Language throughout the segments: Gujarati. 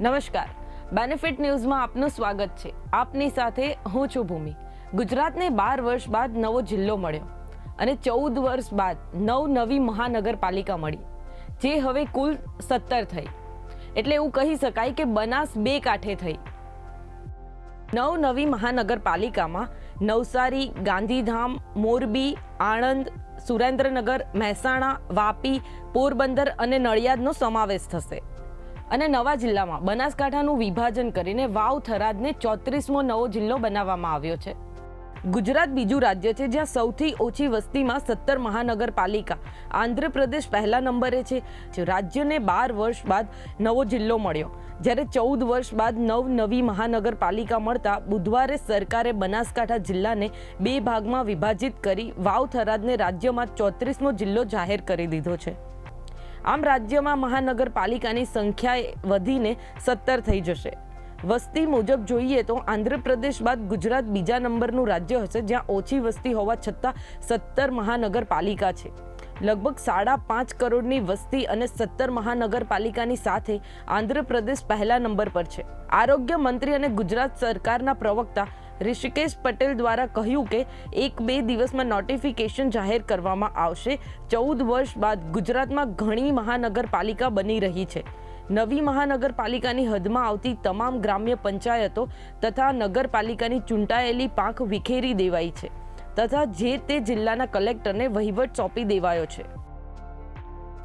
નમસ્કાર. બેનિફિટ ન્યૂઝમાં આપનું સ્વાગત છે. આપની સાથે હું છું ભૂમિ. ગુજરાતને બાર વર્ષ બાદ નવો જિલ્લો મળ્યો અને ચૌદ વર્ષ બાદ નવ નવી મહાનગરપાલિકા મળી, જે હવે કુલ સત્તર થઈ. એટલે એવું કહી શકાય કે બનાસ બે કાંઠે થઈ. નવ નવી મહાનગરપાલિકામાં નવસારી, ગાંધીધામ, મોરબી, આણંદ, સુરેન્દ્રનગર, મહેસાણા, વાપી, પોરબંદર અને નડિયાદનો સમાવેશ થશે. અને નવા જિલ્લામાં બનાસકાંઠાનું વિભાજન કરીને વાવ થરાદને ચોત્રીસમો નવો જિલ્લો બનાવવામાં આવ્યો છે. ગુજરાત બીજું રાજ્ય છે જ્યાં સૌથી ઓછી વસ્તીમાં સત્તર મહાનગરપાલિકા. આંધ્રપ્રદેશ પહેલા નંબરે છે રાજ્યને બાર વર્ષ બાદ નવો જિલ્લો મળ્યો. જ્યારે ચૌદ વર્ષ બાદ નવ નવી મહાનગરપાલિકા મળતા બુધવારે સરકારે બનાસકાંઠા જિલ્લાને બે ભાગમાં વિભાજિત કરી વાવ થરાદને રાજ્યમાં ચોત્રીસમો જિલ્લો જાહેર કરી દીધો છે. આમ રાજ્યમાં મહાનગરપાલિકાની સંખ્યા વધીને સત્તર થઈ જશે. વસ્તી મુજબ જોઈએ તો આંધ્રપ્રદેશ બાદ ગુજરાત બીજા નંબરનું રાજ્ય હશે, જ્યાં ઓછી વસ્તી હોવા છતાં સત્તર મહાનગરપાલિકા છે. લગભગ સાડા પાંચ કરોડની વસ્તી અને સત્તર મહાનગરપાલિકાની સાથે આંધ્રપ્રદેશ પહેલા નંબર પર છે. આરોગ્ય મંત્રી અને ગુજરાત સરકારના પ્રવક્તા ઋષિકેશ પટેલ દ્વારા કહ્યું કે એક બે દિવસમાં નોટિફિકેશન જાહેર કરવામાં આવશે. ચૌદ વર્ષ બાદ ગુજરાતમાં ઘણી મહાનગરપાલિકા બની રહી છે. નવી મહાનગરપાલિકાની હદમાં આવતી તમામ ગ્રામ્ય પંચાયતો તથા નગરપાલિકાની ચૂંટાયેલી પાંખ વિખેરી દેવાઈ છે તથા જે તે જિલ્લાના કલેક્ટરને વહીવટ સોંપી દેવાયો છે.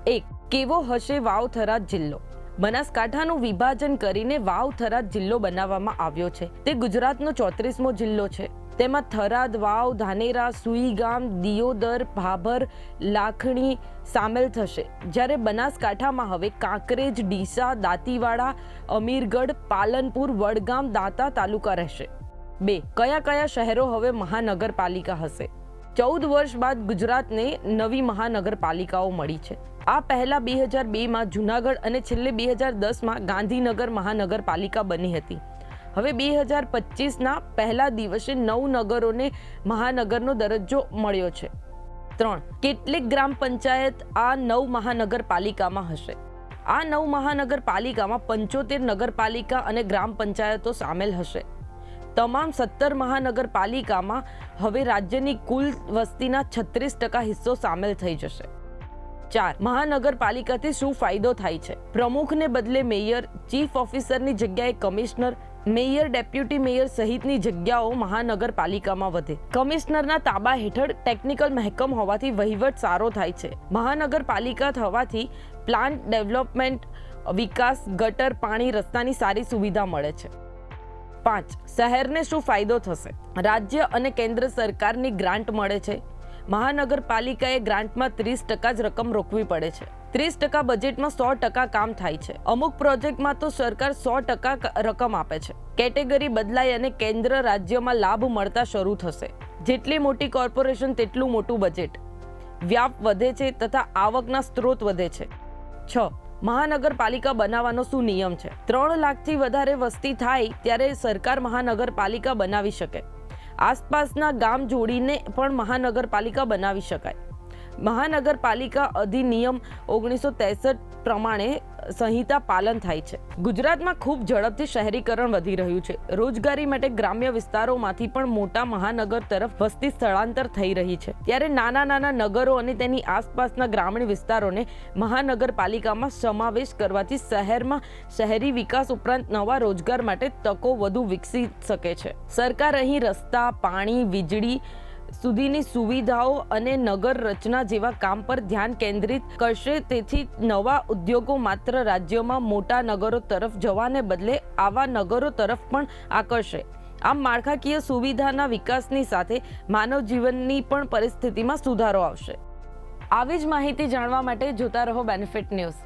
એક, કેવો હશે વાવથરા જિલ્લો? બનાસકાંઠાનું વિભાજન કરીને વાવ થરાદ જિલ્લો બનાવવામાં આવ્યો છે. તે ગુજરાતનો ચોત્રીસમો જિલ્લો છે. તેમાં થરાદ, વાવ, ધાનેરા, સુઈગામ, દિયોદર, ભાભર, લાખણી સામેલ થશે. જ્યારે બનાસકાંઠામાં હવે કાંકરેજ, ડીસા, દાંતીવાડા, અમીરગઢ, પાલનપુર, વડગામ, દાંતા તાલુકા રહેશે. બે, કયા કયા શહેરો હવે મહાનગરપાલિકા હશે? ચૌદ વર્ષ બાદ ગુજરાતને નવી મહાનગરપાલિકાઓ મળી છે. આ પહેલા બે હજાર બેમાં જુનાગઢ અને છેલ્લે બે હજાર દસમાં ગાંધીનગર મહાનગરપાલિકા બની હતી. હવે બે હજાર પચીસના પહેલા દિવસે નવ નગરોને મહાનગરનો દરજ્જો મળ્યો છે. ત્રણ, કેટલીક ગ્રામ પંચાયત આ નવ મહાનગરપાલિકામાં હશે. આ નવ મહાનગરપાલિકામાં પંચોતેર નગરપાલિકા અને ગ્રામ પંચાયતો સામેલ હશે. તમામ સત્તર મહાનગરપાલિકામાં હવે રાજ્યની કુલ વસ્તીના છત્રીસ ટકા હિસ્સો સામેલ થઈ જશે. ચાર. મહાનગરપાલિકાથી શું ફાયદો થાય છે? પ્રમુખને બદલે મેયર, ચીફ ઓફિસરની જગ્યાએ કમિશનર, મેયર, ડેપ્યુટી મેયર સહિતની જગ્યાઓ મહાનગરપાલિકામાં વધે. કમિશનરના તાબા હેઠળ ટેકનિકલ મહેકમ હોવાથી વહીવટ સારો થાય છે. મહાનગરપાલિકા થવાથી પ્લાન્ટ ડેવલપમેન્ટ, વિકાસ, ગટર, પાણી, રસ્તાની સારી સુવિધા મળે છે. પાંચ. શહેરને શું ફાયદો થશે? રાજ્ય અને કેન્દ્ર સરકારની ગ્રાન્ટ મળે છે. મહાનગરપાલિકાએ ગ્રાન્ટમાં ત્રીસ ટકા જ રકમ રોકવી પડે છે. ત્રીસ ટકા બજેટમાં સો ટકા કામ થાય છે. અમુક પ્રોજેક્ટમાં તો સરકાર સો ટકા રકમ આપે છે. કેટેગરી બદલાય અને કેન્દ્ર રાજ્યમાં લાભ મળતા શરૂ થશે. જેટલી મોટી કોર્પોરેશન તેટલું મોટું બજેટ. વ્યાપ વધે છે તથા આવકના સ્ત્રોત વધે છે. છ. મહાનગરપાલિકા બનાવવાનો શું નિયમ છે? ત્રણ લાખથી વધારે વસ્તી થાય ત્યારે સરકાર મહાનગરપાલિકા બનાવી શકે. આસપાસના ગામ જોડીને પણ મહાનગરપાલિકા બનાવી શકાય. મહાનગરપાલિકા અધિનિયમ ઓગણીસો ત્રેસઠ પ્રમાણે સંહિતા પાલન થાય છે. ગુજરાતમાં ખૂબ ઝડપથી શહેરીકરણ વધી રહ્યું છે. રોજગારી માટે ગ્રામ્ય વિસ્તારોમાંથી પણ મોટા મહાનગર તરફ વસ્તી સ્થળાંતર થઈ રહી છે. ત્યારે નાના નાના નગરો અને તેની આસપાસના ગ્રામીણ વિસ્તારોને મહાનગરપાલિકામાં સમાવેશ કરવાથી શહેરમાં શહેરી વિકાસ ઉપરાંત નવા રોજગાર માટે તકો વધુ વિકસી શકે છે. સરકાર અહીં રસ્તા, પાણી, વીજળી સુધીની સુવિધાઓ અને નગર રચના જેવા કામ પર ધ્યાન કેન્દ્રિત કરશે. તેથી નવા ઉદ્યોગો માત્ર રાજ્યમાં મોટા નગરો તરફ જવાને બદલે આવા નગરો તરફ પણ આકર્ષે. આમ માળખાકીય સુવિધાના વિકાસની સાથે માનવ જીવનની પણ પરિસ્થિતિમાં સુધારો આવશે. આવી જ માહિતી જાણવા માટે જોતા રહો બેનિફિટ ન્યૂઝ